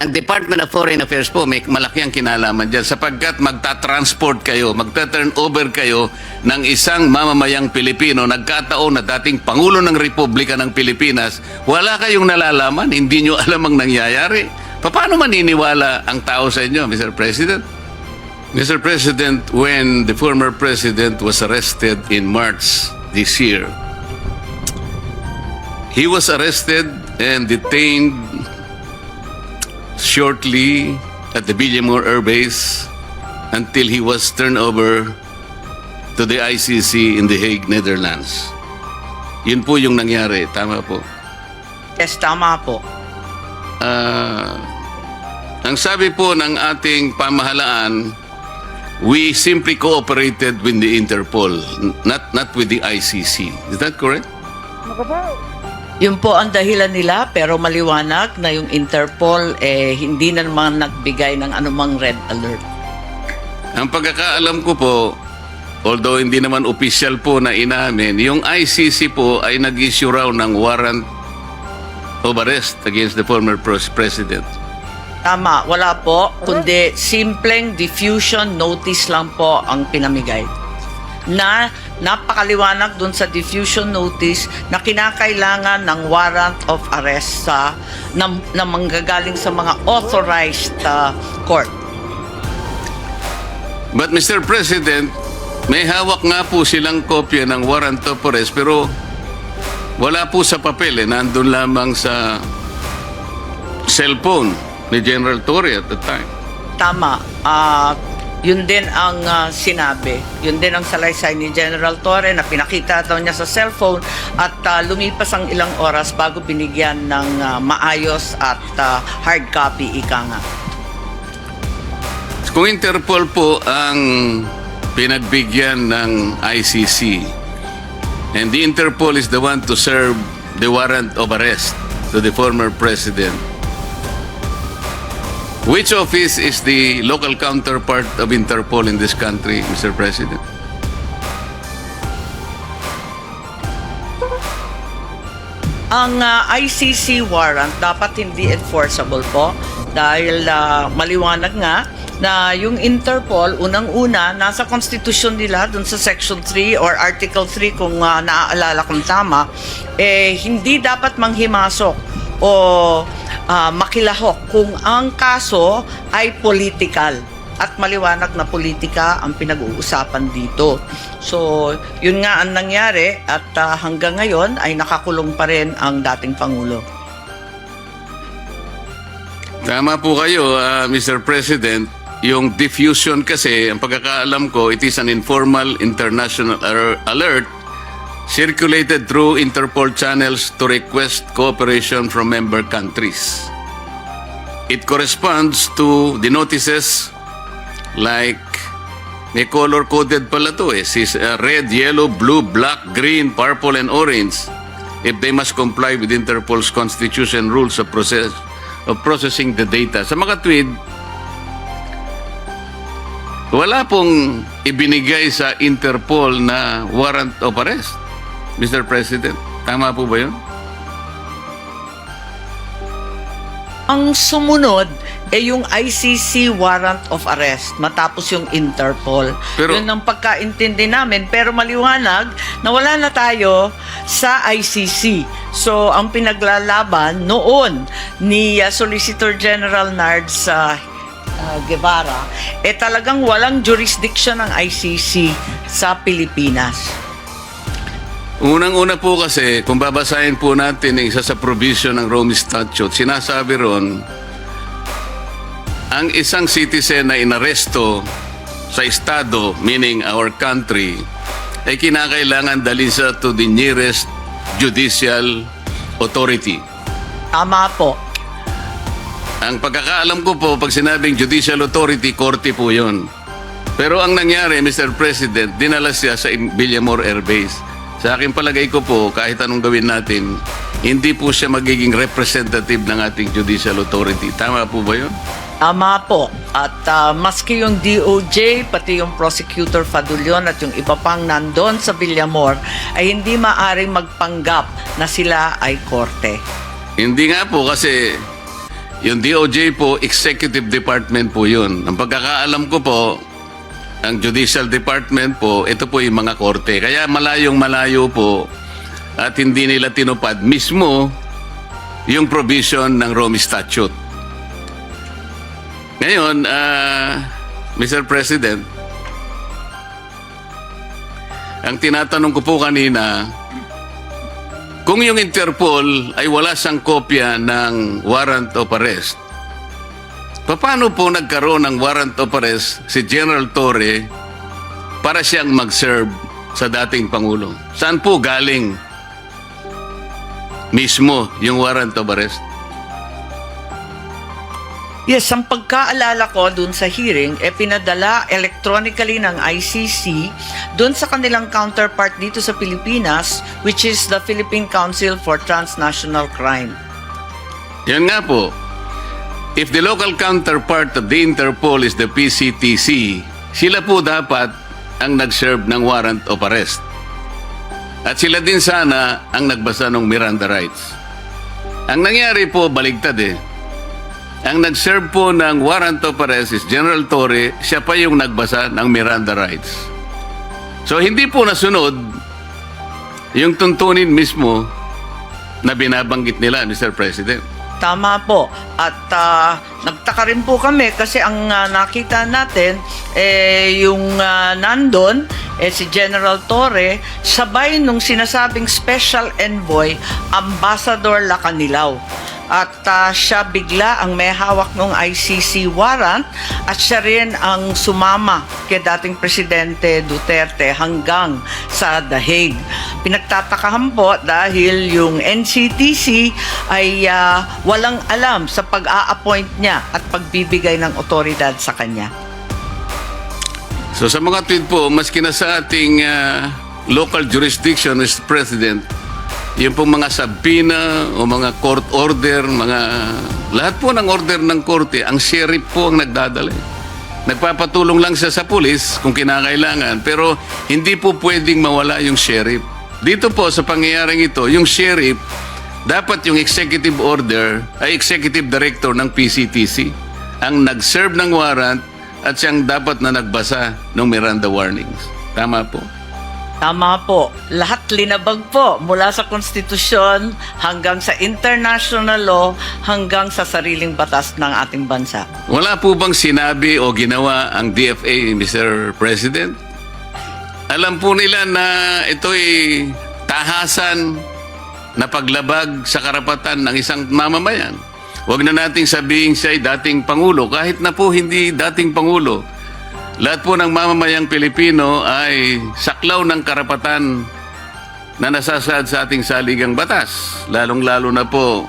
Ang Department of Foreign Affairs po may malaki ang kinalaman dyan sapagkat magta-transport kayo, magta-turn over kayo ng isang mamamayang Pilipino, nagkataon na dating Pangulo ng Republika ng Pilipinas, wala kayong nalalaman, hindi nyo alam ang nangyayari. Paano maniniwala ang tao sa inyo, Mr. President? Mr. President, when the former president was arrested in March this year, he was arrested and detained shortly at the Villamore Air Base until he was turned over to the ICC in The Hague, Netherlands. Yun po yung nangyari. Tama po. Yes, tama po. Ah, ang sabi po ng ating pamahalaan, we simply cooperated with the Interpol, not not with the ICC. Is that correct? Yun po ang dahilan nila pero maliwanag na yung Interpol eh hindi na naman nagbigay ng anumang red alert. Ang pagkakaalam ko po, although hindi naman official po na inamin, yung ICC po ay nag-issue raw ng warrant of arrest against the former pres- president. Tama, wala po, kundi simpleng diffusion notice lang po ang pinamigay. Na napakaliwanag dun sa diffusion notice na kinakailangan ng warrant of arrest sa na, na manggagaling sa mga authorized uh, court. But Mr. President, may hawak nga po silang kopya ng warrant of arrest pero wala po sa papel eh. Nandun lamang sa cellphone ni General Torre at the time. Tama. Ah, yun din ang ah, sinabi. Yun din ang salaysay ni General Torre na pinakita daw niya sa cellphone at ah, lumipas ang ilang oras bago binigyan ng ah, maayos at ah, hard copy ika nga. Kung Interpol po ang pinagbigyan ng ICC and the Interpol is the one to serve the warrant of arrest to the former president, which office is the local counterpart of Interpol in this country, Mr. President? Ang ah, ICC warrant dapat hindi enforceable po dahil ah, maliwanag nga na yung Interpol unang-una nasa konstitusyon nila dun sa section 3 or article 3 kung ah, naaalala kong tama eh hindi dapat manghimasok o ah, makilahok kung ang kaso ay political at maliwanag na politika ang pinag-uusapan dito. So, yun nga ang nangyari at ah, hanggang ngayon ay nakakulong pa rin ang dating Pangulo. Tama po kayo, ah, Mr. President. Yung diffusion kasi, ang pagkakaalam ko, it is an informal international alert circulated through Interpol channels to request cooperation from member countries. It corresponds to the notices like may color-coded pala to eh. Sis, uh, red, yellow, blue, black, green, purple, and orange if they must comply with Interpol's constitution rules of process of processing the data. Sa mga tweet, wala pong ibinigay sa Interpol na warrant of arrest, Mr. President. Tama po ba yun? Ang sumunod ay yung ICC warrant of arrest matapos yung Interpol. Pero- Yun ang pagkaintindi namin pero maliwanag na wala na tayo sa ICC. So ang pinaglalaban noon ni uh, Solicitor General Nard sa uh, Guevara eh talagang walang jurisdiction ng ICC sa Pilipinas. Unang-una po kasi, kung babasahin po natin ang isa sa provision ng Rome Statute, sinasabi ron, ang isang citizen na inaresto sa estado, meaning our country, ay kinakailangan dalhin sa to the nearest judicial authority. Tama po. Ang pagkakaalam ko po, pag sinabing judicial authority, korte po yun. Pero ang nangyari, Mr. President, dinala siya sa Villamore Air Base. Sa aking palagay ko po, kahit anong gawin natin, hindi po siya magiging representative ng ating judicial authority. Tama po ba yun? Tama po. At ah, maski yung DOJ, pati yung prosecutor Fadulion at yung iba pang nandun sa Villamor, ay hindi maaring magpanggap na sila ay korte. Hindi nga po kasi Yung DOJ po, executive department po yun. Ang pagkakaalam ko po, ang judicial department po, ito po yung mga korte. Kaya malayong malayo po at hindi nila tinupad mismo yung provision ng Rome Statute. Ngayon, ah, Mr. President, ang tinatanong ko po kanina, kung yung Interpol ay wala siyang kopya ng warrant of arrest, paano po nagkaroon ng warrant of arrest si General Torre para siyang mag-serve sa dating Pangulo? Saan po galing mismo yung warrant of arrest? Yes, ang pagkaalala ko dun sa hearing, eh pinadala electronically ng ICC dun sa kanilang counterpart dito sa Pilipinas, which is the Philippine Council for Transnational Crime. Yan nga po. If the local counterpart of the Interpol is the PCTC, sila po dapat ang nag-serve ng warrant of arrest. At sila din sana ang nagbasa ng Miranda rights. Ang nangyari po, baligtad eh. Ang nag-serve po ng warrant of arrest is General Torre, siya pa yung nagbasa ng Miranda rights. So hindi po nasunod yung tuntunin mismo na binabanggit nila, Mr. President. Tama po. At ah, nagtaka rin po kami kasi ang ah, nakita natin, eh, yung ah, nandun, eh, si General Torre, sabay nung sinasabing Special Envoy, Ambassador Lacanilaw. At ah, siya bigla ang may hawak ng ICC warrant at siya rin ang sumama kay dating Presidente Duterte hanggang sa The Hague. Pinagtatakahan po dahil yung NCTC ay ah, walang alam sa pag-a-appoint niya at pagbibigay ng otoridad sa kanya. So sa mga tweet po, maski na sa ating ah, local jurisdiction, Mr. President, yung pong mga sabina o mga court order, mga lahat po ng order ng korte, ang sheriff po ang nagdadala. eh. Nagpapatulong lang siya sa pulis kung kinakailangan, pero hindi po pwedeng mawala yung sheriff. Dito po sa pangyayaring ito, yung sheriff, dapat yung executive order ay executive director ng PCTC ang nag-serve ng warrant at siyang dapat na nagbasa ng Miranda warnings. Tama po. Tama po. Lahat linabag po mula sa konstitusyon hanggang sa international law hanggang sa sariling batas ng ating bansa. Wala po bang sinabi o ginawa ang DFA, Mr. President? Alam po nila na ito'y tahasan na paglabag sa karapatan ng isang mamamayan. Huwag na nating sabihin siya ay dating Pangulo, kahit na po hindi dating Pangulo. Lahat po ng mamamayang Pilipino ay saklaw ng karapatan na nasasaad sa ating saligang batas. Lalong-lalo na po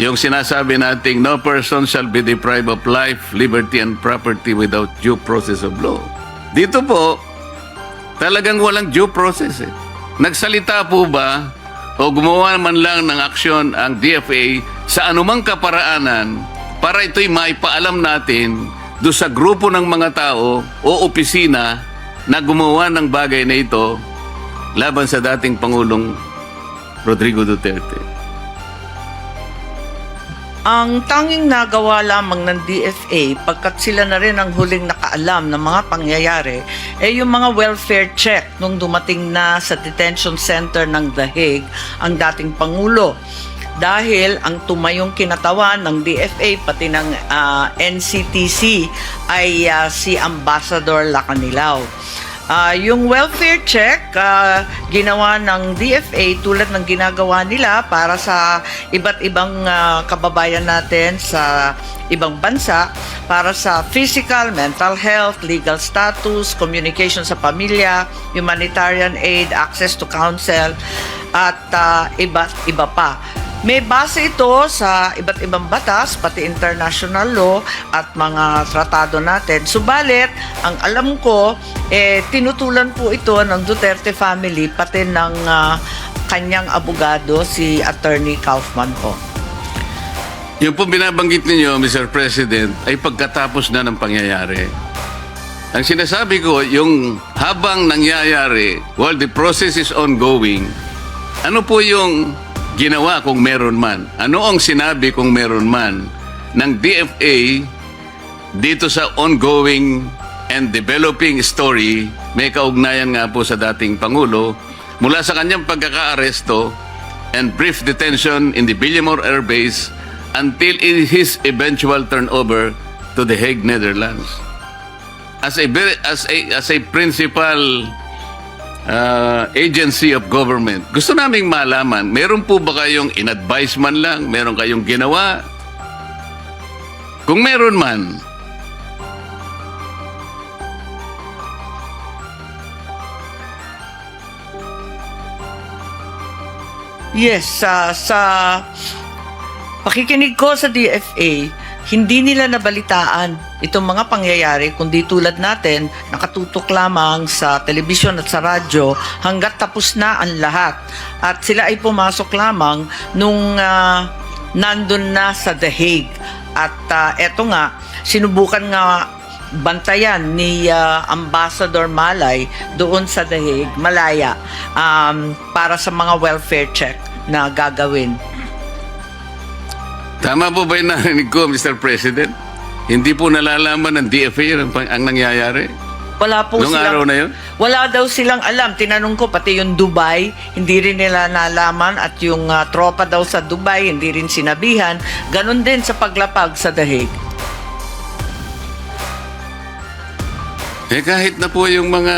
yung sinasabi nating no person shall be deprived of life, liberty, and property without due process of law. Dito po, talagang walang due process eh. Nagsalita po ba o gumawa man lang ng aksyon ang DFA sa anumang kaparaanan para ito'y maipaalam natin do sa grupo ng mga tao o opisina na gumawa ng bagay na ito laban sa dating Pangulong Rodrigo Duterte. Ang tanging nagawa lamang ng DFA pagkat sila na rin ang huling nakaalam ng mga pangyayari ay yung mga welfare check nung dumating na sa detention center ng The Hague ang dating Pangulo. Dahil ang tumayong kinatawan ng DFA pati ng ah, NCTC ay ah, si Ambassador Lacanilaw. Ah, yung welfare check, ah, ginawa ng DFA tulad ng ginagawa nila para sa iba't ibang ah, kababayan natin sa ibang bansa para sa physical, mental health, legal status, communication sa pamilya, humanitarian aid, access to counsel, at ah, iba, iba pa. May base ito sa iba't ibang batas, pati international law at mga tratado natin. Subalit, ang alam ko, eh, tinutulan po ito ng Duterte family, pati ng ah, kanyang abogado, si Attorney Kaufman po. Yung po binabanggit ninyo, Mr. President, ay pagkatapos na ng pangyayari. Ang sinasabi ko, yung habang nangyayari, while the process is ongoing, ano po yung ginawa kung meron man? Ano ang sinabi kung meron man? ng DFA dito sa ongoing and developing story may kaugnayan nga po sa dating Pangulo mula sa kanyang pagkakaaresto and brief detention in the Villamor Air Base until his eventual turnover to the Hague, Netherlands. As a as a as a principal uh, agency of government, gusto naming malaman, meron po ba kayong in-advise man lang, meron kayong ginawa? Kung meron man, Yes, sa sa pakikinig ko sa DFA, hindi nila nabalitaan itong mga pangyayari kundi tulad natin nakatutok lamang sa telebisyon at sa radyo hanggat tapos na ang lahat. At sila ay pumasok lamang nung ah, nandun na sa The Hague. At ah, eto nga, sinubukan nga bantayan ni ah, Ambassador Malay doon sa The Hague, Malaya, um, para sa mga welfare check na gagawin. Tama po ba yung narinig ko, Mr. President? Hindi po nalalaman ng DFA ang, ang nangyayari? Wala po Nung silang, araw na yun? Wala daw silang alam. Tinanong ko, pati yung Dubai, hindi rin nila nalaman. At yung ah, tropa daw sa Dubai, hindi rin sinabihan. Ganon din sa paglapag sa Hague. Eh kahit na po yung mga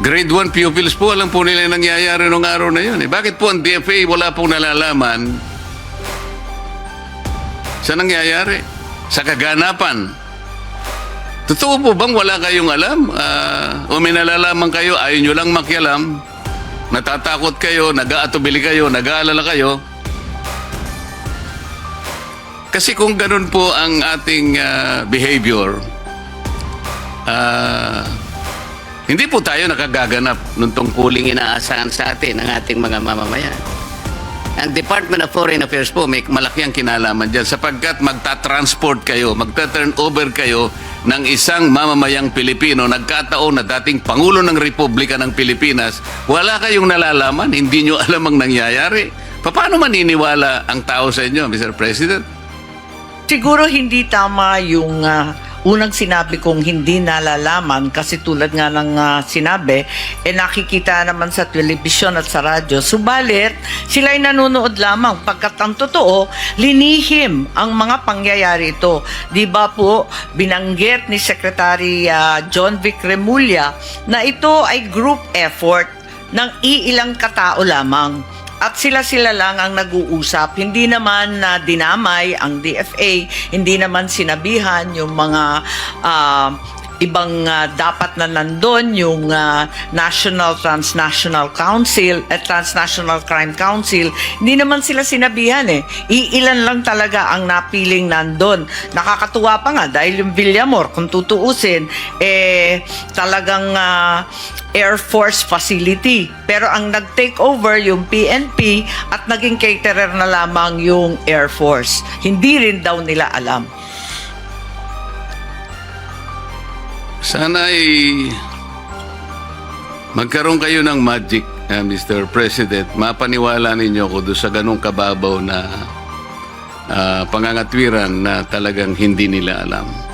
grade 1 pupils po, alam po nila yung nangyayari nung araw na yun. Eh, bakit po ang DFA wala pong nalalaman sa nangyayari? Sa kaganapan? Totoo po bang wala kayong alam? Ah, o may nalalaman kayo, ayaw nyo lang makialam, natatakot kayo, nag-aatubili kayo, nag-aalala kayo, kasi kung ganun po ang ating ah, behavior, ah, hindi po tayo nakagaganap nung tungkuling inaasahan sa atin ng ating mga mamamayan. Ang Department of Foreign Affairs po may malaki ang kinalaman dyan sapagkat magta-transport kayo, magta-turn over kayo ng isang mamamayang Pilipino, nagkataon na dating Pangulo ng Republika ng Pilipinas, wala kayong nalalaman, hindi nyo alam ang nangyayari. Paano maniniwala ang tao sa inyo, Mr. President? Siguro hindi tama yung ah, unang sinabi kong hindi nalalaman kasi tulad nga ng ah, sinabi, eh nakikita naman sa telebisyon at sa radyo. Subalit, sila ay nanonood lamang pagkat ang totoo, linihim ang mga pangyayari ito. Di ba po, binanggit ni Secretary ah, John Vic Remulla na ito ay group effort ng iilang katao lamang. At sila-sila lang ang nag-uusap. Hindi naman na dinamay ang DFA, hindi naman sinabihan yung mga ah, ibang ah, dapat na nandun, yung ah, National Transnational Council at Transnational Crime Council. Hindi naman sila sinabihan eh. Iilan lang talaga ang napiling nandun. Nakakatuwa pa nga dahil yung Villamor, kung tutuusin, eh talagang ah, Air Force facility. Pero ang nag-take over yung PNP at naging caterer na lamang yung Air Force. Hindi rin daw nila alam. Sana ay magkaroon kayo ng magic, uh, Mr. President. Mapaniwala ninyo ko doon sa ganong kababaw na ah, pangangatwiran na talagang hindi nila alam.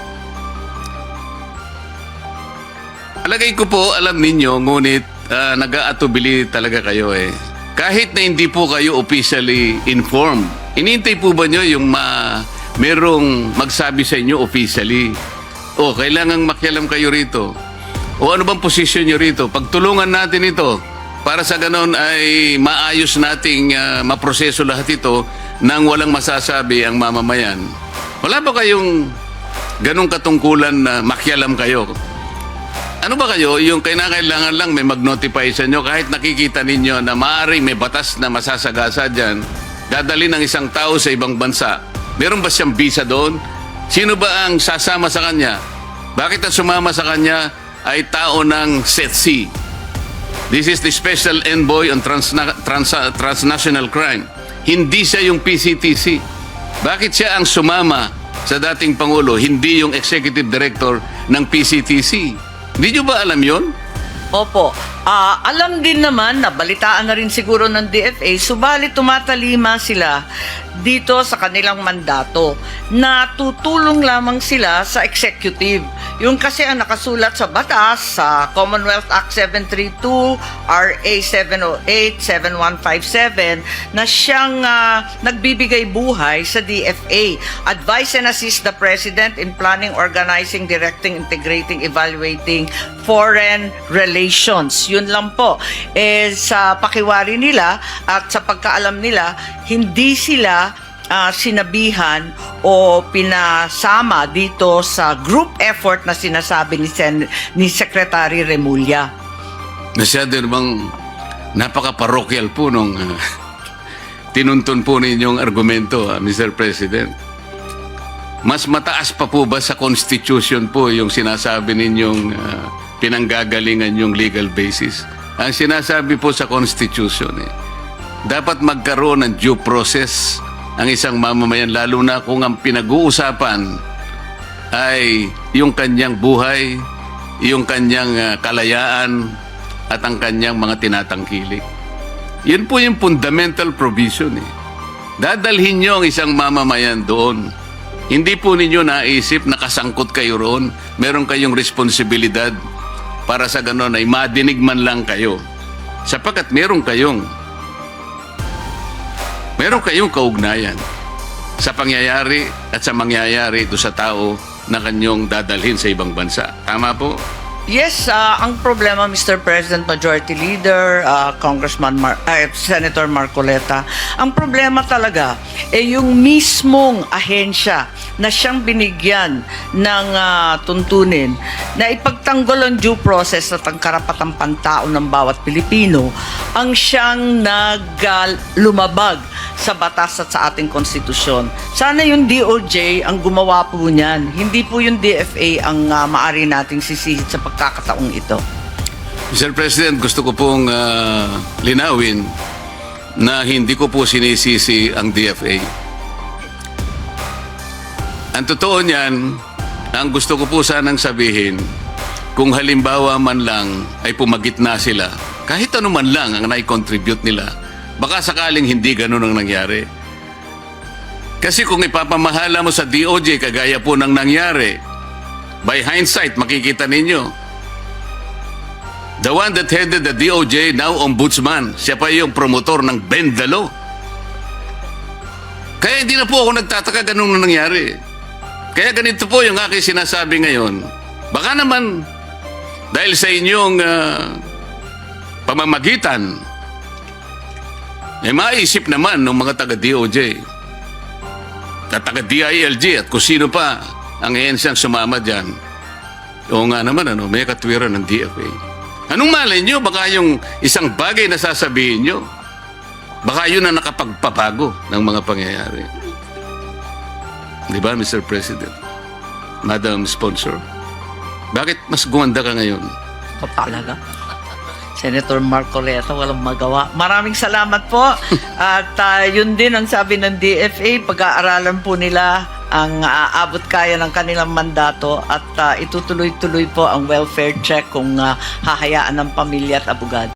Alagay ko po, alam ninyo, ngunit ah, nag-aatubili talaga kayo eh. Kahit na hindi po kayo officially informed, inintay po ba nyo yung ma merong magsabi sa inyo officially? O, kailangang makialam kayo rito. O ano bang posisyon nyo rito? Pagtulungan natin ito para sa ganon ay maayos nating ah, maproseso lahat ito nang walang masasabi ang mamamayan. Wala ba kayong ganong katungkulan na makialam kayo? Ano ba kayo, yung kailangan lang may mag-notify sa inyo kahit nakikita ninyo na maaaring may batas na masasagasa dyan, dadali ng isang tao sa ibang bansa. Meron ba siyang visa doon? Sino ba ang sasama sa kanya? Bakit ang sumama sa kanya ay tao ng SETC? This is the Special Envoy on Transna- Trans- Transnational Crime. Hindi siya yung PCTC. Bakit siya ang sumama sa dating Pangulo, hindi yung Executive Director ng PCTC? Hindi nyo ba alam yon? Opo, Ah, alam din naman na balitaan na rin siguro ng DFA, subalit tumatalima sila dito sa kanilang mandato na tutulong lamang sila sa executive. Yung kasi ang nakasulat sa batas sa Commonwealth Act 732, RA 708, 7157 na siyang ah, nagbibigay buhay sa DFA. Advise and assist the President in planning, organizing, directing, integrating, evaluating foreign relations. Yun lang po. Eh, sa pakiwari nila at sa pagkaalam nila, hindi sila ah, sinabihan o pinasama dito sa group effort na sinasabi ni, Sen- ni Secretary Remulla. Masyado namang napaka-parokyal po nung ah, tinuntun po ninyong argumento, ah, Mr. President. Mas mataas pa po ba sa Constitution po yung sinasabi ninyong ah, pinanggagalingan yung legal basis? Ang sinasabi po sa Constitution, eh, dapat magkaroon ng due process ang isang mamamayan, lalo na kung ang pinag-uusapan ay yung kanyang buhay, yung kanyang ah, kalayaan, at ang kanyang mga tinatangkilik. Yun po yung fundamental provision eh. Dadalhin nyo ang isang mamamayan doon. Hindi po ninyo naisip na kasangkot kayo roon. Meron kayong responsibilidad para sa ganon ay madinig man lang kayo. Sapagkat meron kayong meron kayong kaugnayan sa pangyayari at sa mangyayari ito sa tao na kanyong dadalhin sa ibang bansa. Tama po? Yes, ah, ang problema Mr. President Majority Leader, ah, Congressman Mar- ah, Senator Marcoleta, ang problema talaga eh yung mismong ahensya na siyang binigyan ng ah, tuntunin na ipagtanggol ang due process at ang karapatang pantao ng bawat Pilipino ang siyang naglumabag sa batas at sa ating konstitusyon. Sana yung DOJ ang gumawa po niyan. Hindi po yung DFA ang ah, maari nating sisihit sa pagkakataong ito. Mr. President, gusto ko pong ah, linawin na hindi ko po sinisisi ang DFA. Ang totoo niyan, ang gusto ko po sanang sabihin, kung halimbawa man lang ay pumagitna sila, kahit ano man lang ang nai-contribute nila, baka sakaling hindi ganun ang nangyari. Kasi kung ipapamahala mo sa DOJ, kagaya po ng nangyari, by hindsight, makikita ninyo, The one that headed the DOJ, now ombudsman, siya pa yung promotor ng Bend the Law. Kaya hindi na po ako nagtataka ganun na nangyari. Kaya ganito po yung aking sinasabi ngayon. Baka naman, dahil sa inyong ah, pamamagitan, eh maisip naman ng mga taga-DOJ at taga-DILG at kung sino pa ang ehensiyang sumama dyan. Oo nga naman, ano, may katwiran ng DFA. Anong malay nyo? Baka yung isang bagay na sasabihin nyo, baka yun ang nakapagpabago ng mga pangyayari. Di ba, Mr. President? Madam Sponsor. Bakit mas gumanda ka ngayon? O talaga. Senator Marcoleta, walang magawa. Maraming salamat po. At ah, yun din ang sabi ng DFA, pag-aaralan po nila ang aabot kaya ng kanilang mandato at ah, itutuloy-tuloy po ang welfare check kung ah, hahayaan ng pamilya at abogado.